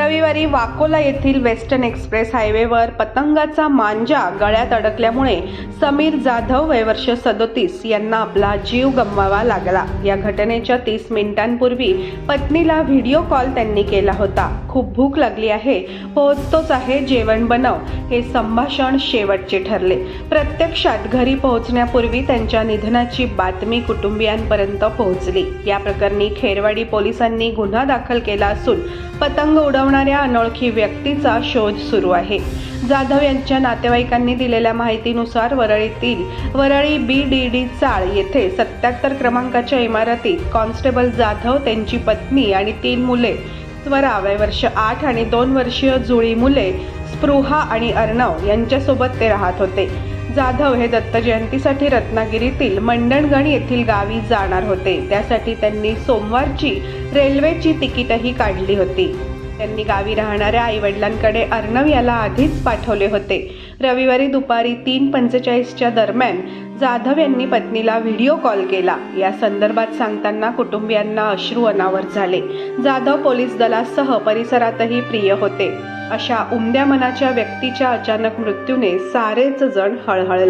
रविवारी वाकोला येथील western express हायवेवर पतंगाचा मांजा गळ्यात अडकल्यामुळे समीर जाधव वयवर्ष सदोतीस यांना आपला जीव गमवावा लागला. या घटनेच्या तीस मिनिटांपूर्वी पत्नीला व्हिडिओ कॉल त्यांनी केला होता. खूप भूक लागली आहे पोहोचतोच आहे जेवण बनव हे संभाषण शेवटचे ठरले. प्रत्यक्षात घरी पोहोचण्यापूर्वी त्यांच्या निधनाची बातमी कुटुंबियांपर्यंत पोहोचली. या प्रकरणी खेरवाडी पोलिसांनी गुन्हा दाखल केला असून पतंग उडवणाऱ्या अनोळखी व्यक्तीचा शोध सुरू आहे. जाधव यांच्या नातेवाईकांनी दिलेल्या माहितीनुसार वरळीतील Worli B D D chawl येथे सत्याहत्तर क्रमांकाच्या इमारतीत कॉन्स्टेबल जाधव त्यांची पत्नी आणि तीन मुले स्वरा वय वर्ष आठ आणि दोन वर्षीय जुळी मुले स्पृहा आणि अर्णव यांच्यासोबत ते राहत होते. जाधव हे दत्त जयंतीसाठी रत्नागिरीतील मंडणगण येथील गावी जाणार होते. त्यासाठी त्यांनी सोमवारची रेल्वेची तिकीटही काढली होती. त्यांनी गावी राहणाऱ्या आईवडिलांकडे अर्णव याला आधीच पाठवले होते. रविवारी दुपारी तीन पंचेचाळीसच्या दरम्यान जाधव यांनी पत्नीला व्हिडिओ कॉल केला. या संदर्भात सांगताना कुटुंबियांना अश्रू अनावर झाले. जाधव पोलीस दलासह परिसरातही प्रिय होते. अशा उमद्या मनाच्या व्यक्तीच्या अचानक मृत्यूने सारेच जण हळहळले.